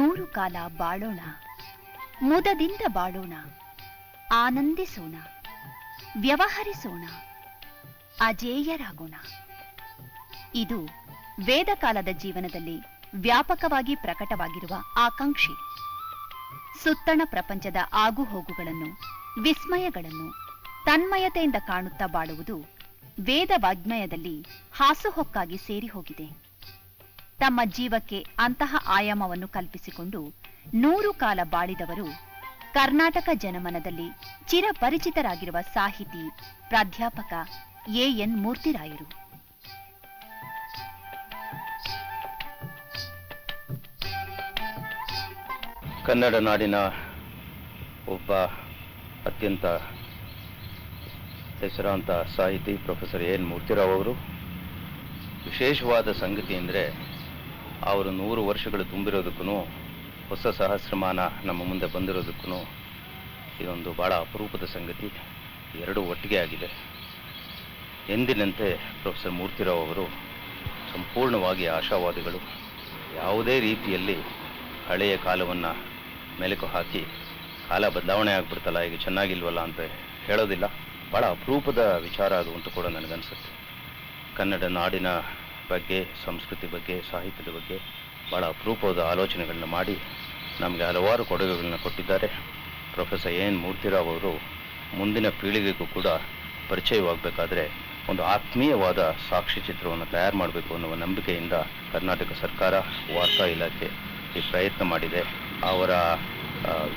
ನೂರು ಕಾಲ ಬಾಳೋಣ, ಮುದದಿಂದ ಬಾಳೋಣ, ಆನಂದಿಸೋಣ, ವ್ಯವಹರಿಸೋಣ, ಅಜೇಯರಾಗೋಣ. ಇದು ವೇದ ಕಾಲದ ಜೀವನದಲ್ಲಿ ವ್ಯಾಪಕವಾಗಿ ಪ್ರಕಟವಾಗಿರುವ ಆಕಾಂಕ್ಷೆ. ಸುತ್ತಣ ಪ್ರಪಂಚದ ಆಗುಹೋಗುಗಳನ್ನು ವಿಸ್ಮಯಗಳನ್ನು, ತನ್ಮಯತೆಯಿಂದ ಕಾಣುತ್ತಾ ಬಾಳುವುದು ವೇದ ವಾಗ್ಮಯದಲ್ಲಿ ಹಾಸುಹೊಕ್ಕಾಗಿ ಸೇರಿ ಹೋಗಿದೆ ತಮ್ಮ ಜೀವಕ್ಕೆ ಅಂತಹ ಆಯಾಮವನ್ನು ಕಲ್ಪಿಸಿಕೊಂಡು ನೂರು ಕಾಲ ಬಾಳಿದವರು ಕರ್ನಾಟಕ ಜನಮನದಲ್ಲಿ ಚಿರಪರಿಚಿತರಾಗಿರುವ ಸಾಹಿತಿ, ಪ್ರಾಧ್ಯಾಪಕ ಎಎನ್ ಎನ್ ಮೂರ್ತಿರಾಯರು. ಕನ್ನಡ ನಾಡಿನ ಒಬ್ಬ ಅತ್ಯಂತ ಹೆಸರಾಂತ ಸಾಹಿತಿ ಪ್ರೊಫೆಸರ್ ಎನ್ ಮೂರ್ತಿರಾವ್ ಅವರು. ವಿಶೇಷವಾದ ಸಂಗತಿ ಅಂದರೆ ಅವರು ನೂರು ವರ್ಷಗಳು ತುಂಬಿರೋದಕ್ಕೂ ಹೊಸ ಸಹಸ್ರಮಾನ ನಮ್ಮ ಮುಂದೆ ಬಂದಿರೋದಕ್ಕೂ ಇದೊಂದು ಭಾಳ ಅಪರೂಪದ ಸಂಗತಿ ಎರಡೂ ಒಟ್ಟಿಗೆ ಆಗಿದೆ. ಎಂದಿನಂತೆ ಪ್ರೊಫೆಸರ್ ಮೂರ್ತಿರಾವ್ ಅವರು ಸಂಪೂರ್ಣವಾಗಿ ಆಶಾವಾದಿಗಳು. ಯಾವುದೇ ರೀತಿಯಲ್ಲಿ ಹಳೆಯ ಕಾಲವನ್ನು ಮೆಲುಕು ಹಾಕಿ ಕಾಲ ಬದಲಾವಣೆ ಆಗ್ಬಿಡ್ತಲ್ಲ, ಈಗ ಚೆನ್ನಾಗಿಲ್ವಲ್ಲ ಅಂತ ಹೇಳೋದಿಲ್ಲ. ಭಾಳ ಅಪರೂಪದ ವಿಚಾರ ಅದು ಅಂತ ಕೂಡ ನನಗನ್ಸುತ್ತೆ. ಕನ್ನಡ ನಾಡಿನ ಬಗ್ಗೆ, ಸಂಸ್ಕೃತಿ ಬಗ್ಗೆ, ಸಾಹಿತ್ಯದ ಬಗ್ಗೆ ಭಾಳ ಅಪರೂಪವಾದ ಆಲೋಚನೆಗಳನ್ನ ಮಾಡಿ ನಮಗೆ ಹಲವಾರು ಕೊಡುಗೆಗಳನ್ನ ಕೊಟ್ಟಿದ್ದಾರೆ. ಪ್ರೊಫೆಸರ್ ಎನ್ ಮೂರ್ತಿರಾವ್ ಅವರು ಮುಂದಿನ ಪೀಳಿಗೆಗೂ ಕೂಡ ಪರಿಚಯವಾಗಬೇಕಾದ್ರೆ ಒಂದು ಆತ್ಮೀಯವಾದ ಸಾಕ್ಷಿ ಚಿತ್ರವನ್ನು ತಯಾರು ಮಾಡಬೇಕು ಅನ್ನುವ ನಂಬಿಕೆಯಿಂದ ಕರ್ನಾಟಕ ಸರ್ಕಾರ ವಾರ್ತಾ ಇಲಾಖೆ ಈ ಪ್ರಯತ್ನ ಮಾಡಿದೆ. ಅವರ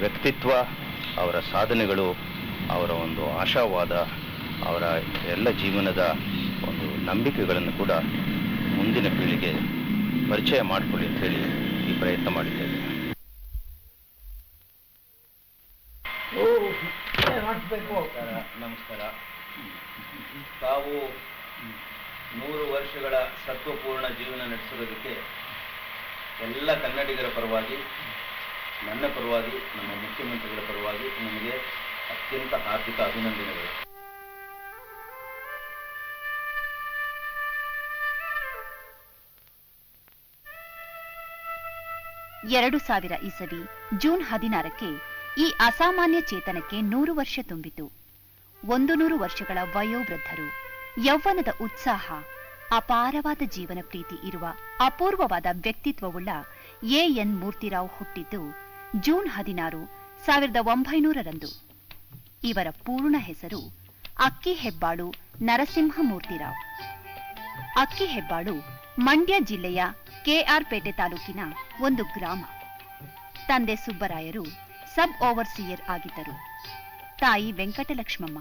ವ್ಯಕ್ತಿತ್ವ, ಅವರ ಸಾಧನೆಗಳು, ಅವರ ಒಂದು ಆಶಾವಾದ, ಅವರ ಎಲ್ಲ ಜೀವನದ ಒಂದು ನಂಬಿಕೆಗಳನ್ನು ಕೂಡ ಮುಂದಿನ ಪೀಳಿಗೆ ಪರಿಚಯ ಮಾಡಿಕೊಳ್ಳಿ ಅಂತ ಹೇಳಿ ಈ ಪ್ರಯತ್ನ ಮಾಡಿದ್ದೇವೆ ನಮಸ್ಕಾರ. ತಾವು ನೂರು ವರ್ಷಗಳ ಸತ್ವಪೂರ್ಣ ಜೀವನ ನಡೆಸಿರೋದಕ್ಕೆ ಎಲ್ಲ ಕನ್ನಡಿಗರ ಪರವಾಗಿ, ನನ್ನ ಪರವಾಗಿ, ನಮ್ಮ ಮುಖ್ಯಮಂತ್ರಿಗಳ ಪರವಾಗಿ ನಿಮಗೆ ಅತ್ಯಂತ ಹಾರ್ದಿಕ ಅಭಿನಂದನೆಗಳು. ಎರಡು ಸಾವಿರ ಇಸವಿ ಜೂನ್ ಹದಿನಾರಕ್ಕೆ ಈ ಅಸಾಮಾನ್ಯ ಚೇತನಕ್ಕೆ ನೂರು ವರ್ಷ ತುಂಬಿತು. ಒಂದು ನೂರು ವರ್ಷಗಳ ವಯೋವೃದ್ಧರು. ಯೌವನದ ಉತ್ಸಾಹ, ಅಪಾರವಾದ ಜೀವನ ಪ್ರೀತಿ ಇರುವ ಅಪೂರ್ವವಾದ ವ್ಯಕ್ತಿತ್ವವುಳ್ಳ ಎ ಎನ್ ಮೂರ್ತಿರಾವ್ ಹುಟ್ಟಿದ್ದು ಜೂನ್ ಹದಿನಾರು, ಸಾವಿರದ ಒಂಬೈನೂರರಂದು. ಇವರ ಪೂರ್ಣ ಹೆಸರು ಅಕ್ಕಿ ಹೆಬ್ಬಾಳು ನರಸಿಂಹ ಮೂರ್ತಿರಾವ್. ಅಕ್ಕಿ ಹೆಬ್ಬಾಳು ಮಂಡ್ಯ ಜಿಲ್ಲೆಯ ಕೆಆರ್ ಪೇಟೆ ತಾಲೂಕಿನ ಒಂದು ಗ್ರಾಮ. ತಂದೆ ಸುಬ್ಬರಾಯರು ಸಬ್ ಓವರ್ಸಿಯರ್ ಆಗಿದ್ದರು. ತಾಯಿ ವೆಂಕಟಲಕ್ಷ್ಮಮ್ಮ.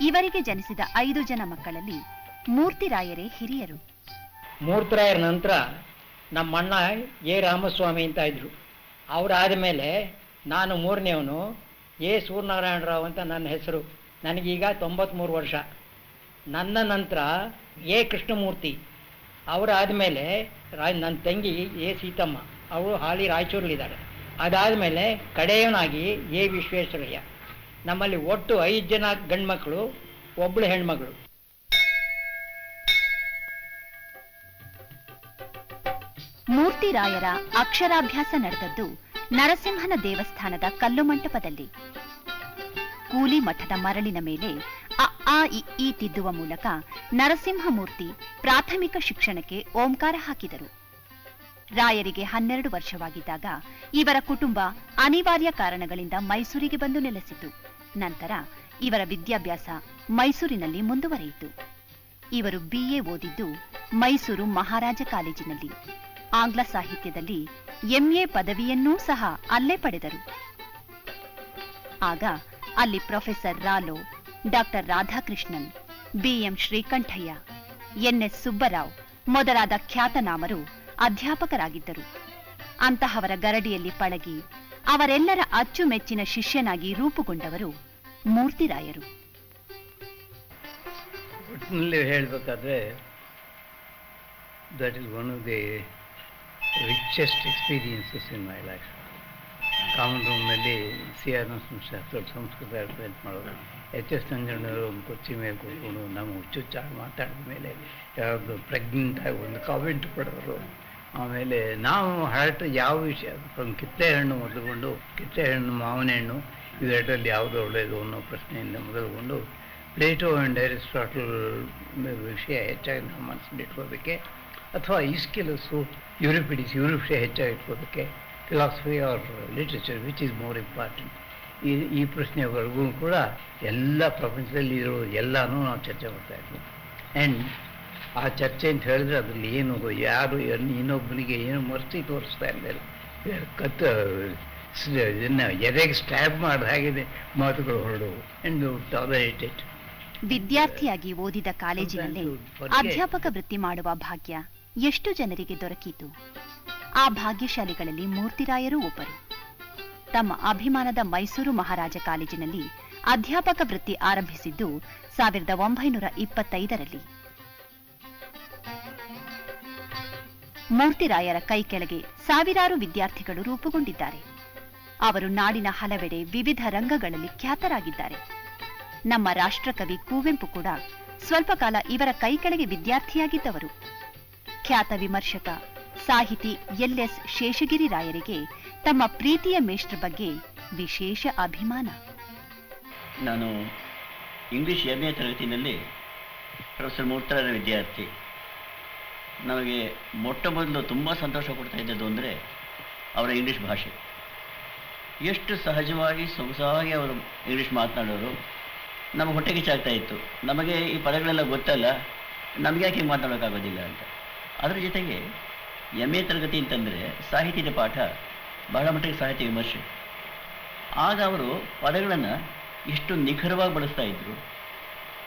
ಇವರಿಗೆ ಜನಿಸಿದ ಐದು ಜನ ಮಕ್ಕಳಲ್ಲಿ ಮೂರ್ತಿರಾಯರೇ ಹಿರಿಯರು. ಮೂರ್ತಿರಾಯರ ನಂತರ ನಮ್ಮಣ್ಣ ಎ ರಾಮಸ್ವಾಮಿ ಅಂತ ಇದ್ರು. ಅವರಾದ ಮೇಲೆ ನಾನು ಮೂರನೇವನು ಎ ಸೂರ್ಯನಾರಾಯಣರಾವ್ ಅಂತ ನನ್ನ ಹೆಸರು. ನನಗೀಗ ತೊಂಬತ್ತ್ಮೂರು ವರ್ಷ. ನನ್ನ ನಂತರ ಎ ಕೃಷ್ಣಮೂರ್ತಿ. ಅವರಾದ ಮೇಲೆ ರಾ ನನ್ನ ತಂಗಿ ಎ ಸೀತಮ್ಮ ಅವರು ಹಾಲಿ ರಾಯಚೂರಲ್ಲಿದ್ದಾರೆ. ಅದಾದಮೇಲೆ ಕಡೆಯವನಾಗಿ ಎ ವಿಶ್ವೇಶ್ವರಯ್ಯ. ನಮ್ಮಲ್ಲಿ ಒಟ್ಟು ಐದು ಜನ ಗಂಡ್ಮಕ್ಳು ಒಬ್ಬಳು ಹೆಣ್ಮಗಳು. ಮೂರ್ತಿರಾಯರ ಅಕ್ಷರಾಭ್ಯಾಸ ನಡೆದದ್ದು ನರಸಿಂಹನ ದೇವಸ್ಥಾನದ ಕಲ್ಲು ಮಂಟಪದಲ್ಲಿ. ಕೂಲಿ ಮಠದ ಮರಳಿನ ಮೇಲೆ ಅ ಆ ಇ ತಿದ್ದುವ ಮೂಲಕ ನರಸಿಂಹಮೂರ್ತಿ ಪ್ರಾಥಮಿಕ ಶಿಕ್ಷಣಕ್ಕೆ ಓಂಕಾರ ಹಾಕಿದರು. ರಾಯರಿಗೆ ಹನ್ನೆರಡು ವರ್ಷವಾಗಿದ್ದಾಗ ಇವರ ಕುಟುಂಬ ಅನಿವಾರ್ಯ ಕಾರಣಗಳಿಂದ ಮೈಸೂರಿಗೆ ಬಂದು ನೆಲೆಸಿತು. ನಂತರ ಇವರ ವಿದ್ಯಾಭ್ಯಾಸ ಮೈಸೂರಿನಲ್ಲಿ ಮುಂದುವರೆಯಿತು. ಇವರು ಬಿಎ ಓದಿದ್ದು ಮೈಸೂರು ಮಹಾರಾಜ ಕಾಲೇಜಿನಲ್ಲಿ. ಆಂಗ್ಲ ಸಾಹಿತ್ಯದಲ್ಲಿ ಎಂಎ ಪದವಿಯನ್ನೂ ಸಹ ಅಲ್ಲೇ ಪಡೆದರು. ಆಗ ಅಲ್ಲಿ professor ರಾಲೋ doctor Radhakrishnan, BM Srikantaiah, NS Subbarao ಮೊದಲಾದ ಖ್ಯಾತನಾಮರು ಅಧ್ಯಾಪಕರಾಗಿದ್ದರು. ಅಂತಹವರ ಗರಡಿಯಲ್ಲಿ ಪಳಗಿ ಅವರೆಲ್ಲರ ಅಚ್ಚುಮೆಚ್ಚಿನ ಶಿಷ್ಯನಾಗಿ ರೂಪುಗೊಂಡವರು ಮೂರ್ತಿರಾಯರು. ಹೇಳಬೇಕಾದ್ರೆ that is one of the richest experiences in my life common ರೂಮ್ನಲ್ಲಿ ಸಿ ಆರ್ ನರಸಿಂಹಶಾಸ್ತ್ರಿ ಸಂಸ್ಕೃತ ಪ್ರಯತ್ನ ಮಾಡೋದು. ಎಚ್ ಎಸ್ ನಂಜಣ್ಣವರು ಒಂದು ಕುರ್ಚಿ ಮೇಲೆ ಕೂತ್ಕೊಂಡು ನಾವು ಹುಚ್ಚುಚ್ಚಾಗಿ ಮಾತಾಡಿದ ಮೇಲೆ ಯಾವುದು ಪ್ರೆಗ್ನೆಂಟಾಗಿ ಒಂದು ಕಾಮೆಂಟ್ ಕೊಡೋರು. ಆಮೇಲೆ ನಾವು ಹರಟ ಯಾವ ವಿಷಯ ಕಿತ್ತೆ ಹಣ್ಣು ಮೊದಲುಕೊಂಡು ಕಿತ್ತೆ ಹಣ್ಣು ಮಾವಿನ ಹಣ್ಣು ಇವೆರಡರಲ್ಲಿ ಯಾವುದು ಒಳ್ಳೆಯದು ಅನ್ನೋ ಪ್ರಶ್ನೆಯಿಂದ ಮೊದಲುಗೊಂಡು ಪ್ಲೇಟೋ ಆ್ಯಂಡ್ ಅರಿಸ್ಟಾಟಲ್ ವಿಷಯ ಹೆಚ್ಚಾಗಿ ನಾವು ಮನಸ್ಸಲ್ಲಿ ಇಟ್ಕೋಬೇಕೆ ಅಥವಾ ಈಸ್ಕಿಲಸ್ಸು ಯೂರಿಪಿಡಿಸ್ ವಿಷಯ ಹೆಚ್ಚಾಗಿ ಇಟ್ಕೋಬೇಕೆ philosophy or literature which is more important ಈ ಈ ಪ್ರಶ್ನೆವರೆಗೂ ಕೂಡ ಎಲ್ಲ ಪ್ರಪಂಚದಲ್ಲಿ ಇರೋ ಎಲ್ಲನೂ ನಾವು ಚರ್ಚೆ ಮಾಡ್ತಾ ಇದ್ವಿ. ಆ್ಯಂಡ್ ಆ ಚರ್ಚೆ ಅಂತ ಹೇಳಿದ್ರೆ ಅದರಲ್ಲಿ ಏನು ಯಾರು ಇನ್ನೊಬ್ಬನಿಗೆ ಏನು ಮರ್ತಿ ತೋರಿಸ್ತಾ ಇದ್ದಾರೆ ಕತ್ತ ಇದನ್ನು ಎದೆಗೆ ಸ್ಟ್ಯಾಬ್ ಮಾಡಿದ ಹಾಗಿದೆ ಮಾತುಗಳು ಹೊರಡು ಎಂದು ಟಾಲರೇಟೆಡ್ ವಿದ್ಯಾರ್ಥಿಯಾಗಿ ಓದಿದ ಕಾಲೇಜಿನಲ್ಲಿ ಅಧ್ಯಾಪಕ ವೃತ್ತಿ ಮಾಡುವ ಭಾಗ್ಯ ಎಷ್ಟು ಜನರಿಗೆ ದೊರಕಿತು? ಆ ಭಾಗ್ಯಶಾಲಿಗಳಲ್ಲಿ ಮೂರ್ತಿರಾಯರೂ ಒಬ್ಬರು. ತಮ್ಮ ಅಭಿಮಾನದ ಮೈಸೂರು ಮಹಾರಾಜ ಕಾಲೇಜಿನಲ್ಲಿ ಅಧ್ಯಾಪಕ ವೃತ್ತಿ ಆರಂಭಿಸಿದ್ದು ಸಾವಿರದ ಒಂಬೈನೂರ ಇಪ್ಪತ್ತೈದರಲ್ಲಿ. ಮೂರ್ತಿರಾಯರ ಕೈ ಕೆಳಗೆ ಸಾವಿರಾರು ವಿದ್ಯಾರ್ಥಿಗಳು ರೂಪುಗೊಂಡಿದ್ದಾರೆ. ಅವರು ನಾಡಿನ ಹಲವೆಡೆ ವಿವಿಧ ರಂಗಗಳಲ್ಲಿ ಖ್ಯಾತರಾಗಿದ್ದಾರೆ. ನಮ್ಮ ರಾಷ್ಟ್ರಕವಿ ಕುವೆಂಪು ಕೂಡ ಸ್ವಲ್ಪ ಕಾಲ ಇವರ ಕೈ ಕೆಳಗೆ ವಿದ್ಯಾರ್ಥಿಯಾಗಿದ್ದವರು. ಖ್ಯಾತ ವಿಮರ್ಶಕ ಸಾಹಿತಿ ಎಲ್ಎಸ್ ಶೇಷಗಿರಿ ರಾಯರಿಗೆ ತಮ್ಮ ಪ್ರೀತಿಯ ಮೇಷ್ಟ್ರ ಬಗ್ಗೆ ವಿಶೇಷ ಅಭಿಮಾನ. ನಾನು ಇಂಗ್ಲಿಷ್ ಎರಡನೇ ತರಗತಿಯಲ್ಲಿ ಪ್ರೊಫೆಸರ್ ಮೂರ್ತರಾಯರ ವಿದ್ಯಾರ್ಥಿ. ನಮಗೆ ಮೊಟ್ಟ ಮೊದಲು ತುಂಬ ಸಂತೋಷ ಕೊಡ್ತಾ ಇದ್ದದ್ದು ಅಂದರೆ ಅವರ ಇಂಗ್ಲೀಷ್ ಭಾಷೆ. ಎಷ್ಟು ಸಹಜವಾಗಿ ಸೊಗಸಾಗಿ ಅವರು ಇಂಗ್ಲೀಷ್ ಮಾತನಾಡೋರು ನಮ್ಮ ಹೊಟ್ಟೆ ಕಿಚ್ಚಾಗ್ತಾ ಇತ್ತು. ನಮಗೆ ಈ ಪದಗಳೆಲ್ಲ ಗೊತ್ತಲ್ಲ, ನಮಗೆ ಯಾಕೆ ಮಾತಾಡೋಕ್ಕಾಗೋದಿಲ್ಲ ಅಂತ. ಅದರ ಜೊತೆಗೆ ಎಂ ಎ ತರಗತಿ ಅಂತಂದರೆ ಸಾಹಿತ್ಯದ ಪಾಠ, ಬಹಳ ಮಟ್ಟಿಗೆ ಸಾಹಿತ್ಯ ವಿಮರ್ಶೆ. ಆಗ ಅವರು ಪದಗಳನ್ನು ಎಷ್ಟು ನಿಖರವಾಗಿ ಬಳಸ್ತಾ ಇದ್ರು,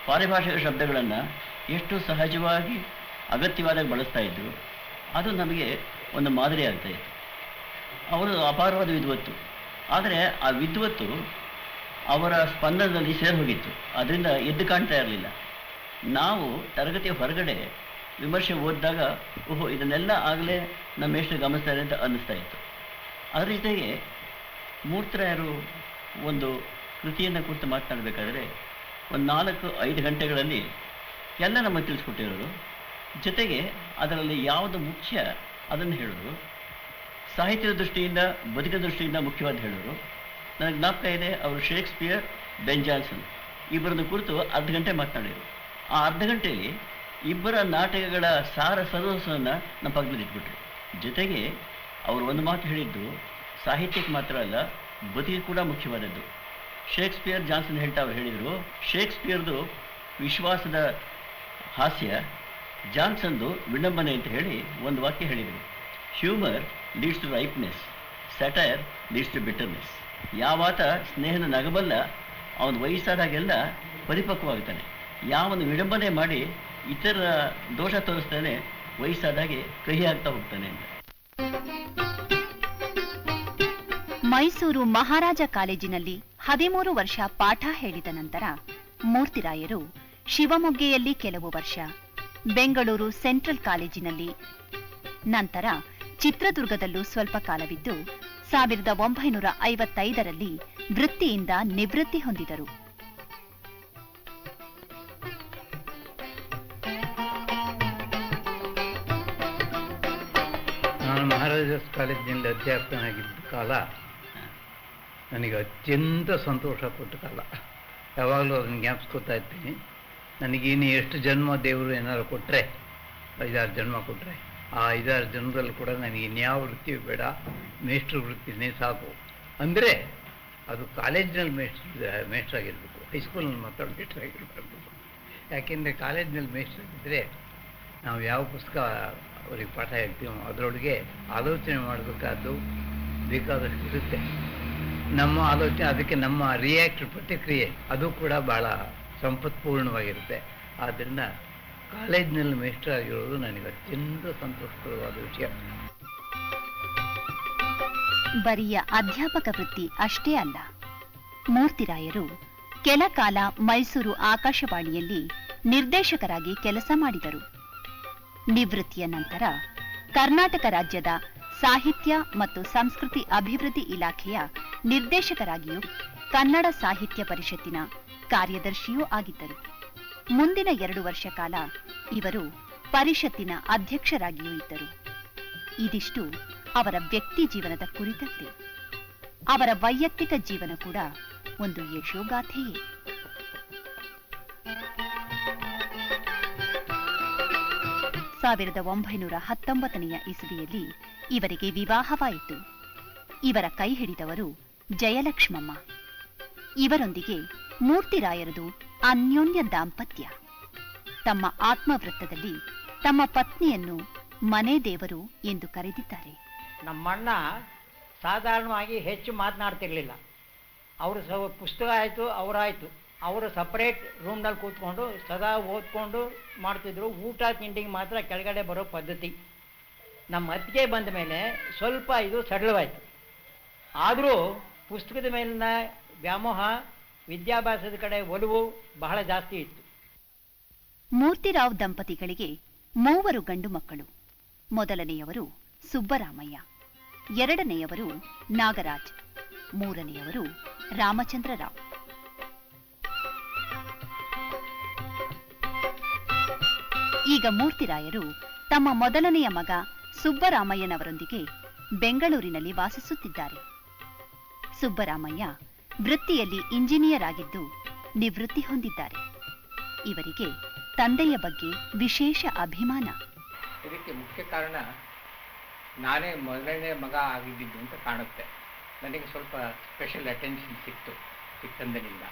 ಪಾರಿಭಾಷಿಕ ಶಬ್ದಗಳನ್ನು ಎಷ್ಟು ಸಹಜವಾಗಿ, ಅಗತ್ಯವಾದಾಗ ಬಳಸ್ತಾ ಇದ್ರು, ಅದು ನಮಗೆ ಒಂದು ಮಾದರಿ ಆಗ್ತಾ ಇತ್ತು. ಅವರು ಅಪಾರವಾದ ವಿದ್ವತ್ತು. ಆದರೆ ಆ ವಿದ್ವತ್ತು ಅವರ ಸ್ಪಂದನದಲ್ಲಿ ಸೇರಿ ಹೋಗಿತ್ತು. ಅದರಿಂದ ಎದ್ದು ಕಾಣ್ತಾ ಇರಲಿಲ್ಲ. ನಾವು ತರಗತಿಯ ಹೊರಗಡೆ ವಿಮರ್ಶೆ ಓದಿದಾಗ ಓಹೋ, ಇದನ್ನೆಲ್ಲ ಆಗಲೇ ನಮ್ಮ ಎಷ್ಟು ಗಮನಿಸ್ತಾರೆ ಅಂತ ಅನ್ನಿಸ್ತಾ ಇತ್ತು. ಅದರ ಜೊತೆಗೆ ಮೂರ್ತರಾಯರು ಒಂದು ಕೃತಿಯನ್ನು ಕುರಿತು ಮಾತನಾಡಬೇಕಾದ್ರೆ, ಒಂದು ನಾಲ್ಕು, ಐದು ಗಂಟೆಗಳಲ್ಲಿ ಎಲ್ಲ ನಮಗೆ ತಿಳಿಸ್ಕೊಟ್ಟಿರೋರು. ಜೊತೆಗೆ ಅದರಲ್ಲಿ ಯಾವುದು ಮುಖ್ಯ ಅದನ್ನು ಹೇಳೋರು. ಸಾಹಿತ್ಯದ ದೃಷ್ಟಿಯಿಂದ, ಬದುಕಿನ ದೃಷ್ಟಿಯಿಂದ ಮುಖ್ಯವಾದ ಹೇಳೋರು. ನನಗೆ ಜ್ಞಾಪಕ ಇದೆ, ಅವರು ಶೇಕ್ಸ್ಪಿಯರ್, ಬೆನ್ ಜಾನ್ಸನ್. ಇಬ್ಬರನ್ನು ಕುರಿತು ಅರ್ಧ ಗಂಟೆ ಮಾತನಾಡಿದರು. ಆ ಅರ್ಧ ಗಂಟೆಯಲ್ಲಿ ಇಬ್ಬರ ನಾಟಕಗಳ ಸಾರ ಸರ್ವಸ್ವವನ್ನು ನಮ್ಮ ಪಕ್ಕದಲ್ಲಿ ಇಟ್ಬಿಟ್ರು. ಜೊತೆಗೆ ಅವರು ಒಂದು ಮಾತು ಹೇಳಿದ್ದು, ಸಾಹಿತ್ಯಕ್ಕೆ ಮಾತ್ರ ಅಲ್ಲ, ಬದುಕಿಗೆ ಕೂಡ ಮುಖ್ಯವಾದದ್ದು. ಶೇಕ್ಸ್ಪಿಯರ್ ಜಾನ್ಸನ್ ಹೇಳ್ತಾ ಅವ್ರು ಹೇಳಿದರು, ಶೇಕ್ಸ್ಪಿಯರ್ದು ವಿಶ್ವಾಸದ ಹಾಸ್ಯ, ಜಾನ್ಸನ್ದು ವಿಡಂಬನೆ ಅಂತ ಹೇಳಿ ಒಂದು ವಾಕ್ಯ ಹೇಳಿದರು. Humour leads to rightness, satire leads to bitterness. ಯಾವಾತ ಸ್ನೇಹನ ನಗಬಲ್ಲ, ಅವನ ವಯಸ್ಸಾದಾಗೆಲ್ಲ ಪರಿಪಕ್ವವಾಗುತ್ತಾನೆ ಯಾವನು ವಿಡಂಬನೆ ಮಾಡಿ ಇತರ ದೋಷ ತೋರಿಸ್ತಾನೆ, ವಯಸ್ಸಾದಾಗೆ ಕಹಿ ಆಗ್ತಾ ಹೋಗ್ತಾನೆ ಅಂತ. ಮೈಸೂರು ಮಹಾರಾಜ ಕಾಲೇಜಿನಲ್ಲಿ ಹದಿಮೂರು ವರ್ಷ ಪಾಠ ಹೇಳಿದ ನಂತರ ಮೂರ್ತಿರಾಯರು ಶಿವಮೊಗ್ಗೆಯಲ್ಲಿ ಕೆಲವು ವರ್ಷ, ಬೆಂಗಳೂರು ಸೆಂಟ್ರಲ್ ಕಾಲೇಜಿನಲ್ಲಿ. ನಂತರ ಚಿತ್ರದುರ್ಗದಲ್ಲೂ ಸ್ವಲ್ಪ ಕಾಲವಿದ್ದು ಸಾವಿರದ ಒಂಬೈನೂರ ಐವತ್ತೈದರಲ್ಲಿ ವೃತ್ತಿಯಿಂದ ನಿವೃತ್ತಿ ಹೊಂದಿದರು. ಮಹಾರಾಜಾಸ್ ಕಾಲೇಜಿನಲ್ಲಿ ಅಧ್ಯಾಪಕನಾಗಿದ್ದ ಕಾಲ, ನನಗೆ ಅತ್ಯಂತ ಸಂತೋಷ ಕೊಟ್ಟ ಕಾಲ. ಯಾವಾಗಲೂ ಅದನ್ನು ಜ್ಞಾಪಿಸ್ಕೊತಾ ಇರ್ತೀನಿ. ನನಗೇನು ಎಷ್ಟು ಜನ್ಮ ದೇವರು ಏನಾದ್ರು ಕೊಟ್ಟರೆ ಐದಾರು ಜನ್ಮ ಕೊಟ್ಟರೆ ಆ ಐದಾರು ಜನ್ಮದಲ್ಲಿ ಕೂಡ ನನಗೆ ಇನ್ಯಾವ ವೃತ್ತಿ ಬೇಡ, ಮೇಷ್ಟ್ರ ವೃತ್ತಿನೇ ಸಾಕು. ಅಂದರೆ, ಅದು ಕಾಲೇಜಿನಲ್ಲಿ ಮೇಷ್ಟ್ರ ಮೇಷ್ಟ್ರಾಗಿರ್ಬೇಕು ಹೈಸ್ಕೂಲ್ನಲ್ಲಿ ಮಾತ್ರ ಮೇಷ್ಟ್ರಾಗಿರ್ಬಾರ್ದು ಯಾಕೆಂದರೆ ಕಾಲೇಜಿನಲ್ಲಿ ಮೇಷ್ಟ್ರಾಗಿದ್ದರೆ ನಾವು ಯಾವ ಪುಸ್ತಕ ಅವ್ರಿಗೆ ಪಾಠ ಹೇಳ್ತೀವಿ. ಅದರೊಳಗೆ ಆಲೋಚನೆ ಮಾಡಬೇಕಾದ್ದು ಬೇಕಾದಷ್ಟು ಇರುತ್ತೆ. ನಮ್ಮ ಆಲೋಚನೆ, ಅದಕ್ಕೆ ನಮ್ಮ ರಿಯಾಕ್ಟ್ ಪ್ರತಿಕ್ರಿಯೆ, ಅದು ಕೂಡ ಭಾಳ ಸಂಪತ್ಪೂರ್ಣವಾಗಿರುತ್ತೆ. ಆದ್ದರಿಂದ ಕಾಲೇಜಿನಲ್ಲಿ ಮೇಸ್ಟರ್ ಆಗಿರೋದು ನನಗೆ ಅತ್ಯಂತ ಸಂತೋಷಕರವಾದ ವಿಷಯ. ಬರಿಯ ಅಧ್ಯಾಪಕ ವೃತ್ತಿ ಅಷ್ಟೇ ಅಲ್ಲ. ಮೂರ್ತಿರಾಯರು ಕೆಲ ಕಾಲ ಮೈಸೂರು ಆಕಾಶವಾಣಿಯಲ್ಲಿ ನಿರ್ದೇಶಕರಾಗಿ ಕೆಲಸ ಮಾಡಿದರು. ನಿವೃತ್ತಿಯ ನಂತರ ಕರ್ನಾಟಕ ರಾಜ್ಯದ ಸಾಹಿತ್ಯ ಮತ್ತು ಸಂಸ್ಕೃತಿ ಅಭಿವೃದ್ಧಿ ಇಲಾಖೆಯ ನಿರ್ದೇಶಕರಾಗಿಯೂ ಕನ್ನಡ ಸಾಹಿತ್ಯ ಪರಿಷತ್ತಿನ ಕಾರ್ಯದರ್ಶಿಯೂ ಆಗಿದ್ದರು. ಮುಂದಿನ ಎರಡು ವರ್ಷ ಕಾಲ ಇವರು ಪರಿಷತ್ತಿನ ಅಧ್ಯಕ್ಷರಾಗಿಯೂ ಇದ್ದರು. ಇದಿಷ್ಟು ಅವರ ವ್ಯಕ್ತಿ ಜೀವನದ ಕುರಿತಂತೆ. ಅವರ ವೈಯಕ್ತಿಕ ಜೀವನ ಕೂಡ ಒಂದು ಯಶೋಗಾಥೆಯೇ. ಸಾವಿರದ ಒಂಬೈನೂರ ಹತ್ತೊಂಬತ್ತನೆಯ ಇಸವಿಯಲ್ಲಿ ಇವರಿಗೆ ವಿವಾಹವಾಯಿತು. ಇವರ ಕೈ ಹಿಡಿದವರು ಜಯಲಕ್ಷ್ಮಮ್ಮ. ಇವರೊಂದಿಗೆ ಮೂರ್ತಿರಾಯರದು ಅನ್ಯೋನ್ಯ ದಾಂಪತ್ಯ. ತಮ್ಮ ಆತ್ಮವೃತ್ತದಲ್ಲಿ ತಮ್ಮ ಪತ್ನಿಯನ್ನು ಮನೆ ದೇವರು ಎಂದು ಕರೆದಿದ್ದಾರೆ. ನಮ್ಮಣ್ಣ ಸಾಧಾರಣವಾಗಿ ಹೆಚ್ಚು ಮಾತನಾಡ್ತಿರ್ಲಿಲ್ಲ. ಅವರು ಪುಸ್ತಕ ಆಯಿತು, ಅವರಾಯಿತು. ಅವರು ಸಪ್ರೇಟ್ ರೂಮ್ನಲ್ಲಿ ಕೂತ್ಕೊಂಡು ಸದಾ ಓದ್ಕೊಂಡು ಮಾಡ್ತಿದ್ರು. ಊಟ ತಿಂಡಿಗೆ ಮಾತ್ರ ಕೆಳಗಡೆ ಬರೋ ಪದ್ಧತಿ. ನಮ್ಮ ಅತ್ತಿಗೆ ಬಂದ ಮೇಲೆ ಸ್ವಲ್ಪ ಇದು ಸಡಿಲವಾಯಿತು ಆದರೂ ಪುಸ್ತಕದ ಮೇಲಿನ ವ್ಯಾಮೋಹ, ವಿದ್ಯಾಭ್ಯಾಸದ ಕಡೆ ಒಲವು ಬಹಳ ಜಾಸ್ತಿ ಇತ್ತು. ಮೂರ್ತಿರಾವ್ ದಂಪತಿಗಳಿಗೆ ಮೂವರು ಗಂಡು ಮಕ್ಕಳು. ಮೊದಲನೆಯವರು ಸುಬ್ಬರಾಮಯ್ಯ. ಎರಡನೆಯವರು ನಾಗರಾಜ್. ಮೂರನೆಯವರು ರಾಮಚಂದ್ರರಾವ್. ಈಗ ಮೂರ್ತಿರಾಯರು ತಮ್ಮ ಮೊದಲನೆಯ ಮಗ ಸುಬ್ಬರಾಮಯ್ಯನವರೊಂದಿಗೆ ಬೆಂಗಳೂರಿನಲ್ಲಿ ವಾಸಿಸುತ್ತಿದ್ದಾರೆ. ಸುಬ್ಬರಾಮಯ್ಯ ವೃತ್ತಿಯಲ್ಲಿ ಇಂಜಿನಿಯರ್ ಆಗಿದ್ದು ನಿವೃತ್ತಿ ಹೊಂದಿದ್ದಾರೆ. ಇವರಿಗೆ ತಂದೆಯ ಬಗ್ಗೆ ವಿಶೇಷ ಅಭಿಮಾನ. ಇದಕ್ಕೆ ಮುಖ್ಯ ಕಾರಣ ನಾನೇ ಮೊದಲನೇ ಮಗ ಆಗಿದ್ದು ಅಂತ ಕಾಣುತ್ತೆ. ನನಗೆ ಸ್ವಲ್ಪ ಸ್ಪೆಷಲ್ ಅಟೆನ್ಷನ್ ಸಿಕ್ತು ಚಿಕ್ಕಂದಿನಿಂದ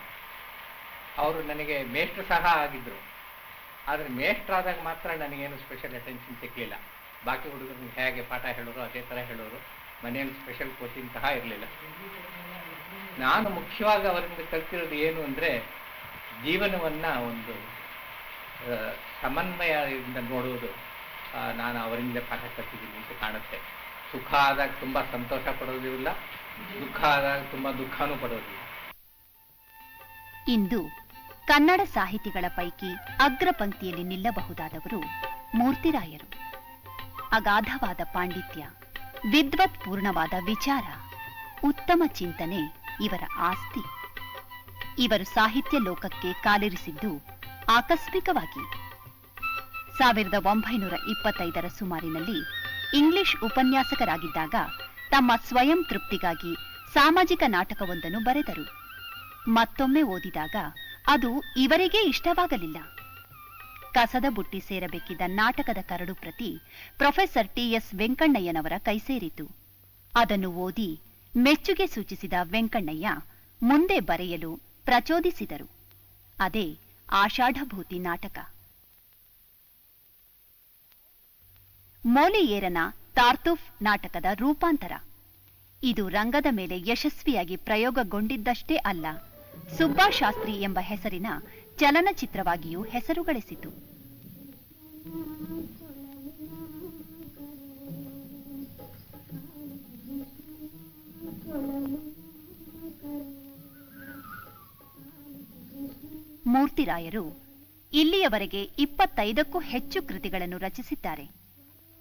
ಅವರು ನನಗೆ ಮೇಷ್ಟ್ರು ಸಹ ಆಗಿದ್ದರು ಆದರೆ ಮೇಷ್ಟ್ರಾದಾಗ ಮಾತ್ರ ನನಗೇನು ಸ್ಪೆಷಲ್ ಅಟೆನ್ಷನ್ ಸಿಕ್ಕಲಿಲ್ಲ ಬಾಕಿ ಹುಡುಗರು ಹೇಗೆ ಪಾಠ ಹೇಳೋರು, ಅದೇ ಥರ ಹೇಳೋರು, ಮನೆಯಲ್ಲಿ ಸ್ಪೆಷಲ್ ಕೋಚಿಂಗ್ ಸಹ ಇರಲಿಲ್ಲ. ನಾನು ಮುಖ್ಯವಾಗಿ ಅವರಿಂದ ಕಲ್ತಿರೋದು ಏನು ಅಂದರೆ, ಜೀವನವನ್ನು ಒಂದು ಸಮನ್ವಯದಿಂದ ನೋಡುವುದು ನಾನು ಅವರಿಂದ ಪಾಠ ಕಲ್ತಿದ್ದೀನಿ ಅಂತ ಕಾಣುತ್ತೆ. ಸುಖ ಆದಾಗ ತುಂಬ ಸಂತೋಷ ಪಡೋದಿಲ್ಲ ದುಃಖ ಆದಾಗ ತುಂಬ ದುಃಖನೂ ಪಡೋದಿಲ್ಲ ಇಂದು ಕನ್ನಡ ಸಾಹಿತಿಗಳ ಪೈಕಿ ಅಗ್ರ ಪಂಕ್ತಿಯಲ್ಲಿ ನಿಲ್ಲಬಹುದಾದವರು ಮೂರ್ತಿರಾಯರು. ಅಗಾಧವಾದ ಪಾಂಡಿತ್ಯ, ವಿದ್ವತ್ಪೂರ್ಣವಾದ ವಿಚಾರ, ಉತ್ತಮ ಚಿಂತನೆ ಇವರ ಆಸ್ತಿ. ಇವರು ಸಾಹಿತ್ಯ ಲೋಕಕ್ಕೆ ಕಾಲಿರಿಸಿದ್ದು ಆಕಸ್ಮಿಕವಾಗಿ. ಸಾವಿರದ ಒಂಬೈನೂರ ಇಪ್ಪತ್ತೈದರ ಸುಮಾರಿನಲ್ಲಿ ಇಂಗ್ಲಿಷ್ ಉಪನ್ಯಾಸಕರಾಗಿದ್ದಾಗ ತಮ್ಮ ಸ್ವಯಂ ತೃಪ್ತಿಗಾಗಿ ಸಾಮಾಜಿಕ ನಾಟಕವೊಂದನ್ನು ಬರೆದರು. ಮತ್ತೊಮ್ಮೆ ಓದಿದಾಗ ಅದು ಇವರಿಗೆ ಇಷ್ಟವಾಗಲಿಲ್ಲ. ಕಸದ ಬುಟ್ಟಿ ಸೇರಬೇಕಿದ್ದ ನಾಟಕದ ಕರಡು ಪ್ರತಿ ಪ್ರೊಫೆಸರ್ ಟಿಎಸ್ ವೆಂಕಣ್ಣಯ್ಯನವರ ಕೈ ಸೇರಿತು ಅದನ್ನು ಓದಿ ಮೆಚ್ಚುಗೆ ಸೂಚಿಸಿದ ವೆಂಕಣ್ಣಯ್ಯ ಮುಂದೆ ಬರೆಯಲು ಪ್ರಚೋದಿಸಿದರು. ಅದೇ ಆಷಾಢಭೂತಿ ನಾಟಕ. ಮೋಲಿಯೇರನ ತಾರ್ತುಫ್ ನಾಟಕದ ರೂಪಾಂತರ. ಇದು ರಂಗದ ಮೇಲೆ ಯಶಸ್ವಿಯಾಗಿ ಪ್ರಯೋಗಗೊಂಡಿದ್ದಷ್ಟೇ ಅಲ್ಲ. ಸುಬ್ಬಾಶಾಸ್ತ್ರಿ ಎಂಬ ಹೆಸರಿನ ಚಲನಚಿತ್ರವಾಗಿಯೂ ಹೆಸರು ಗಳಿಸಿತು ಮೂರ್ತಿರಾಯರು ಇಲ್ಲಿಯವರೆಗೆ ಇಪ್ಪತ್ತೈದಕ್ಕೂ ಹೆಚ್ಚು ಕೃತಿಗಳನ್ನು ರಚಿಸಿದ್ದಾರೆ.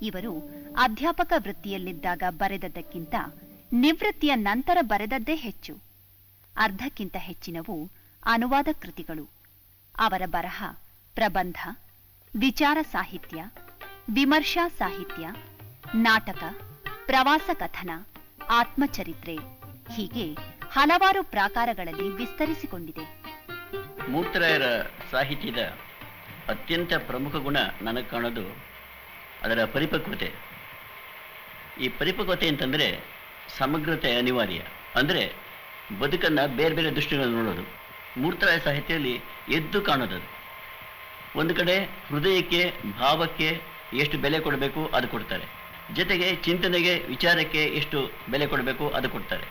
ಇವರು ಅಧ್ಯಾಪಕ ವೃತ್ತಿಯಲ್ಲಿದ್ದಾಗ ಬರೆದದ್ದಕ್ಕಿಂತ ನಿವೃತ್ತಿಯ ನಂತರ ಬರೆದದ್ದೇ ಹೆಚ್ಚು. ಅರ್ಧಕ್ಕಿಂತ ಹೆಚ್ಚಿನವು ಅನುವಾದ ಕೃತಿಗಳು. ಅವರ ಬರಹ ಪ್ರಬಂಧ, ವಿಚಾರ ಸಾಹಿತ್ಯ, ವಿಮರ್ಶಾ ಸಾಹಿತ್ಯ, ನಾಟಕ, ಪ್ರವಾಸ ಕಥನ, ಆತ್ಮಚರಿತ್ರೆ ಹೀಗೆ ಹಲವಾರು ಪ್ರಾಕಾರಗಳಲ್ಲಿ ವಿಸ್ತರಿಸಿಕೊಂಡಿದೆ. ಮೂರ್ತರಾಯರ ಸಾಹಿತ್ಯದ ಅತ್ಯಂತ ಪ್ರಮುಖ ಗುಣ ನನಗೆ ಕಾಣೋದು ಅದರ ಪರಿಪಕ್ವತೆ. ಈ ಪರಿಪಕ್ವತೆ ಅಂತಂದರೆ ಸಮಗ್ರತೆ ಅನಿವಾರ್ಯ. ಅಂದರೆ ಬದುಕನ್ನು ಬೇರೆ ಬೇರೆ ದೃಷ್ಟಿಗಳನ್ನು ನೋಡೋದು. ಮೂರ್ತರಾಯ ಸಾಹಿತ್ಯದಲ್ಲಿ ಎದ್ದು ಕಾಣೋದದು ಒಂದು ಕಡೆ ಹೃದಯಕ್ಕೆ, ಭಾವಕ್ಕೆ ಎಷ್ಟು ಬೆಲೆ ಕೊಡಬೇಕು ಅದು ಕೊಡ್ತಾರೆ. ಜೊತೆಗೆ ಚಿಂತನೆಗೆ, ವಿಚಾರಕ್ಕೆ ಎಷ್ಟು ಬೆಲೆ ಕೊಡಬೇಕು ಅದು ಕೊಡ್ತಾರೆ.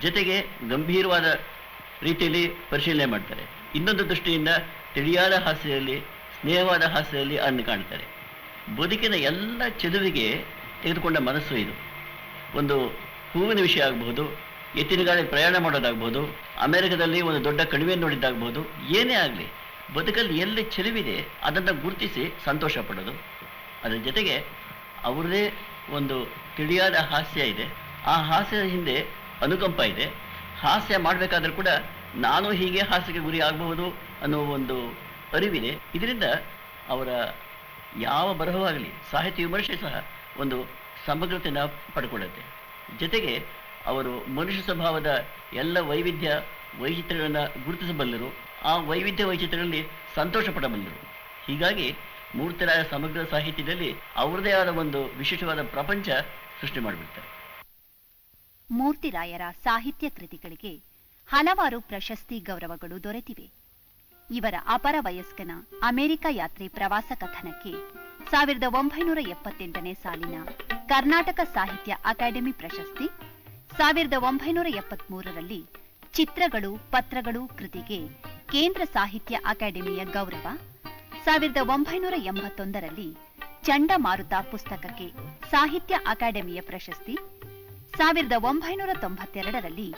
ಜೊತೆಗೆ ಗಂಭೀರವಾದ ರೀತಿಯಲ್ಲಿ ಪರಿಶೀಲನೆ ಮಾಡ್ತಾರೆ. ಇನ್ನೊಂದು ದೃಷ್ಟಿಯಿಂದ ತಿಳಿಯಾದ ಹಾಸ್ಯದಲ್ಲಿ, ಸ್ನೇಹವಾದ ಹಾಸ್ಯದಲ್ಲಿ ಅದನ್ನು ಕಾಣ್ತಾರೆ. ಬದುಕಿನ ಎಲ್ಲ ಚದುವಿಗೆ ತೆಗೆದುಕೊಂಡ ಮನಸ್ಸು ಇದು. ಒಂದು ಹೂವಿನ ವಿಷಯ ಆಗಬಹುದು ಎತ್ತಿನ ಗಾಳಿ ಪ್ರಯಾಣ ಮಾಡೋದಾಗ್ಬೋದು, ಅಮೆರಿಕದಲ್ಲಿ ಒಂದು ದೊಡ್ಡ ಕಣಿವೆ ನೋಡಿದ್ದಾಗ್ಬೋದು, ಏನೇ ಆಗಲಿ, ಬದುಕಲ್ಲಿ ಎಲ್ಲಿ ಚೆಲುವಿದೆ ಅದನ್ನು ಗುರುತಿಸಿ ಸಂತೋಷ ಪಡೋದು. ಅದರ ಜೊತೆಗೆ ಅವರದೇ ಒಂದು ತಿಳಿಯಾದ ಹಾಸ್ಯ ಇದೆ. ಆ ಹಾಸ್ಯದ ಹಿಂದೆ ಅನುಕಂಪ ಇದೆ. ಹಾಸ್ಯ ಮಾಡಬೇಕಾದ್ರೂ ಕೂಡ ನಾನು ಹೀಗೆ ಹಾಸ್ಯಕ್ಕೆ ಗುರಿ ಆಗಬಹುದು ಅನ್ನೋ ಒಂದು ಅರಿವಿದೆ. ಇದರಿಂದ ಅವರ ಯಾವ ಬರಹವಾಗಲಿ, ಸಾಹಿತ್ಯ ವಿಮರ್ಶೆ ಸಹ ಒಂದು ಸಮಗ್ರತೆಯನ್ನು ಪಡ್ಕೊಳ್ಳುತ್ತೆ. ಜೊತೆಗೆ ಅವರು ಮನುಷ್ಯ ಸ್ವಭಾವದ ಎಲ್ಲ ವೈವಿಧ್ಯ ವೈಚಿತ್ರ್ಯಗಳನ್ನು ಗುರುತಿಸಬಲ್ಲರು ಆ ವೈವಿಧ್ಯ ವೈಚಿತ್ರ್ಯಗಳಲ್ಲಿ ಸಂತೋಷ ಪಡಬಲ್ಲರು ಹೀಗಾಗಿ ಮೂರ್ತಿರಾಯ ಸಮಗ್ರ ಸಾಹಿತ್ಯದಲ್ಲಿ ಅವರದೇ ಆದ ಒಂದು ವಿಶೇಷವಾದ ಪ್ರಪಂಚ ಸೃಷ್ಟಿ ಮಾಡಿಬಿಡ್ತಾರೆ. ಮೂರ್ತಿರಾಯರ ಸಾಹಿತ್ಯ ಕೃತಿಗಳಿಗೆ ಹಲವಾರು ಪ್ರಶಸ್ತಿ ಗೌರವಗಳು ದೊರೆತಿವೆ. ಇವರ ಅಪರ ವಯಸ್ಕನ ಅಮೆರಿಕ ಯಾತ್ರೆ ಪ್ರವಾಸ ಕಥನಕ್ಕೆ ಸಾವಿರದ ಒಂಬೈನೂರ ಎಪ್ಪತ್ತೆಂಟನೇ ಸಾಲಿನ ಕರ್ನಾಟಕ ಸಾಹಿತ್ಯ ಅಕಾಡೆಮಿ ಪ್ರಶಸ್ತಿ ಸಾವಿರದ ಒಂಬೈನೂರ ಎಪ್ಪತ್ಮೂರರಲ್ಲಿ ಚಿತ್ರಗಳು, ಪತ್ರಗಳು ಕೃತಿಗೆ ಕೇಂದ್ರ ಸಾಹಿತ್ಯ ಅಕಾಡೆಮಿಯ ಗೌರವ. ಸಾವಿರದ ಒಂಬೈನೂರ ಎಂಬತ್ತೊಂದರಲ್ಲಿ ಚಂಡಮಾರುತ ಪುಸ್ತಕಕ್ಕೆ ಸಾಹಿತ್ಯ ಅಕಾಡೆಮಿಯ ಪ್ರಶಸ್ತಿ. ಸಾವಿರದ ಒಂಬೈನೂರ ತೊಂಬತ್ತೆರಡರಲ್ಲಿ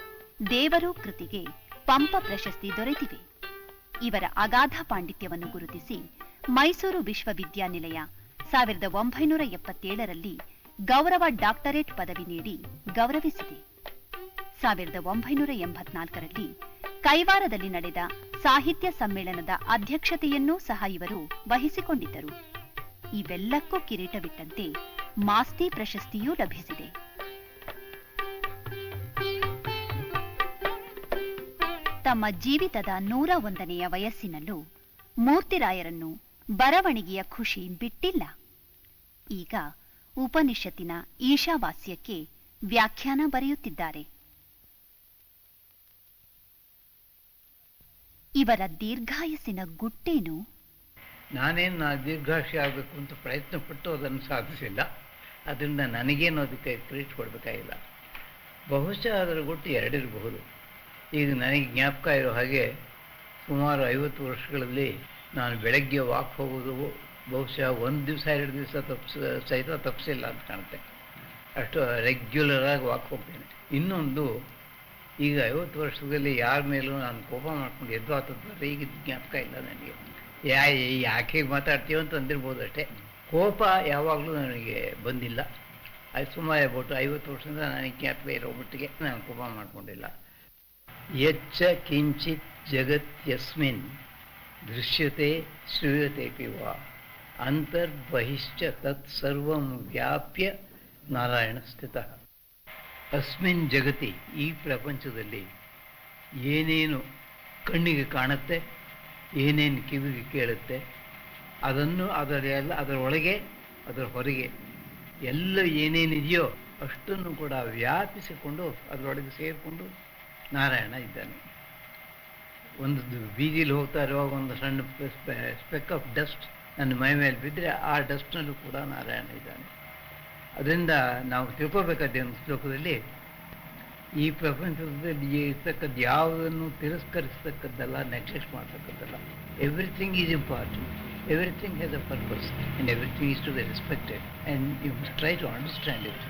ದೇವರು ಕೃತಿಗೆ ಪಂಪ ಪ್ರಶಸ್ತಿ ದೊರೆತಿವೆ ಇವರ ಅಗಾಧ ಪಾಂಡಿತ್ಯವನ್ನು ಗುರುತಿಸಿ ಮೈಸೂರು ವಿಶ್ವವಿದ್ಯಾನಿಲಯ ಸಾವಿರದ ಒಂಬೈನೂರ ಎಪ್ಪತ್ತೇಳರಲ್ಲಿ ಗೌರವ ಡಾಕ್ಟರೇಟ್ ಪದವಿ ನೀಡಿ ಗೌರವಿಸಿದೆ. ಸಾವಿರದ ಒಂಬೈನೂರ ಎಂಬತ್ನಾಲ್ಕರಲ್ಲಿ ಕೈವಾರದಲ್ಲಿ ನಡೆದ ಸಾಹಿತ್ಯ ಸಮ್ಮೇಳನದ ಅಧ್ಯಕ್ಷತೆಯನ್ನೂ ಸಹ ಇವರು ವಹಿಸಿಕೊಂಡಿದ್ದರು. ಇವೆಲ್ಲಕ್ಕೂ ಕಿರೀಟವಿಟ್ಟಂತೆ ಮಾಸ್ತಿ ಪ್ರಶಸ್ತಿಯೂ ಲಭಿಸಿದೆ. ತಮ್ಮ ಜೀವಿತದ ನೂರ ಒಂದನೆಯ ವಯಸ್ಸಿನಲ್ಲೂ ಮೂರ್ತಿರಾಯರನ್ನು ಬರವಣಿಗೆಯ ಖುಷಿ ಬಿಟ್ಟಿಲ್ಲ. ಈಗ ಉಪನಿಷತ್ತಿನ ಈಶಾವಾಸ್ಯಕ್ಕೆ ವ್ಯಾಖ್ಯಾನ ಬರೆಯುತ್ತಿದ್ದಾರೆ. ಇವರ ದೀರ್ಘಾಯಸ್ಸಿನ ಗುಟ್ಟೇನು? ನಾನೇನು ನಾ ಆಗಬೇಕು ಅಂತ ಪ್ರಯತ್ನ ಪಟ್ಟು ಅದನ್ನು ಸಾಧಿಸಿಲ್ಲ. ಅದರಿಂದ ನನಗೇನು ಅದಕ್ಕೆ ಕ್ರೆಡಿಟ್ ಕೊಡಬೇಕಾಗಿಲ್ಲ. ಬಹುಶಃ ಅದರ ಗುಟ್ಟು ಎರಡಿರಬಹುದು. ಈಗ ನನಗೆ ಜ್ಞಾಪಕ ಇರೋ ಹಾಗೆ ಸುಮಾರು ಐವತ್ತು ವರ್ಷಗಳಲ್ಲಿ ನಾನು ಬೆಳಗ್ಗೆ ವಾಕ್ ಹೋಗೋದು ಬಹುಶಃ ಒಂದು ದಿವಸ, ಎರಡು ದಿವಸ ತಪ್ಪಿಸ ಸಹಿತ ತಪ್ಪಿಸಿಲ್ಲ ಅಂತ ಕಾಣುತ್ತೆ. ಅಷ್ಟು ರೆಗ್ಯುಲರಾಗಿ ವಾಕ್ ಹೋಗ್ತೇನೆ. ಇನ್ನೊಂದು, ಈಗ ಐವತ್ತು ವರ್ಷದಲ್ಲಿ ಯಾರ ಮೇಲೂ ನಾನು ಕೋಪ ಮಾಡ್ಕೊಂಡು ಎದ್ದು ಆತದ್ದು ಈಗ ಜ್ಞಾಪಕ ಇಲ್ಲ ನನಗೆ. ಯಾ, ಯಾಕೆ ಮಾತಾಡ್ತೀವಿ ಅಂತ ಅಂದಿರ್ಬೋದು ಅಷ್ಟೇ. ಕೋಪ ಯಾವಾಗಲೂ ನನಗೆ ಬಂದಿಲ್ಲ. ಅದು ಸುಮಾರು ಬಟ್ಟು ಐವತ್ತು ವರ್ಷದಿಂದ ನನಗೆ ಜ್ಞಾಪಕ ಇರೋ ಮಟ್ಟಿಗೆ ನಾನು ಕೋಪ ಮಾಡ್ಕೊಂಡಿಲ್ಲ. ಎಚ್ಚ ಕಿಂಚಿತ್ ಜಗತ್ಯಸ್ಮಿನ್ ದೃಶ್ಯತೆ ಶ್ರೂಯತೆ ವಾ ಅಂತರ್ಬಹಿಶ್ಚ ತತ್ ಸರ್ವಂ ವ್ಯಾಪ್ಯ ನಾರಾಯಣ ಸ್ಥಿತ. ಅಸ್ಮಿನ್ ಜಗತಿ ಈ ಪ್ರಪಂಚದಲ್ಲಿ ಏನೇನು ಕಣ್ಣಿಗೆ ಕಾಣುತ್ತೆ, ಏನೇನು ಕಿವಿಗೆ ಕೇಳುತ್ತೆ, ಅದನ್ನು ಅದರ ಎಲ್ಲ ಅದರ ಒಳಗೆ, ಅದರ ಹೊರಗೆ ಎಲ್ಲ ಏನೇನಿದೆಯೋ ಅಷ್ಟನ್ನು ಕೂಡ ವ್ಯಾಪಿಸಿಕೊಂಡು ಅದರೊಳಗೆ ಸೇರಿಕೊಂಡು ನಾರಾಯಣ ಇದ್ದಾನೆ. ಒಂದು ಬೀದಿಲಿ ಹೋಗ್ತಾ ಇರುವಾಗ ಒಂದು ಸಣ್ಣ ಸ್ಪೆಕ್ ಆಫ್ ಡಸ್ಟ್ ನನ್ನ ಮೈ ಮೇಲೆ ಬಿದ್ದರೆ ಆ ಡಸ್ಟ್ನಲ್ಲೂ ಕೂಡ ನಾರಾಯಣ ಇದ್ದಾನೆ. ಅದರಿಂದ ನಾವು ತಿಳ್ಕೋಬೇಕಾದ ಒಂದು ಶ್ಲೋಕದಲ್ಲಿ ಈ ಪ್ರಪಂಚದಲ್ಲಿ ಇರ್ತಕ್ಕದ್ದು ಯಾವುದನ್ನು ತಿರಸ್ಕರಿಸ್ತಕ್ಕದ್ದಲ್ಲ neglect ಮಾಡ್ತಕ್ಕದ್ದಲ್ಲ everything is important everything has a purpose and everything is to be respected and you try to understand it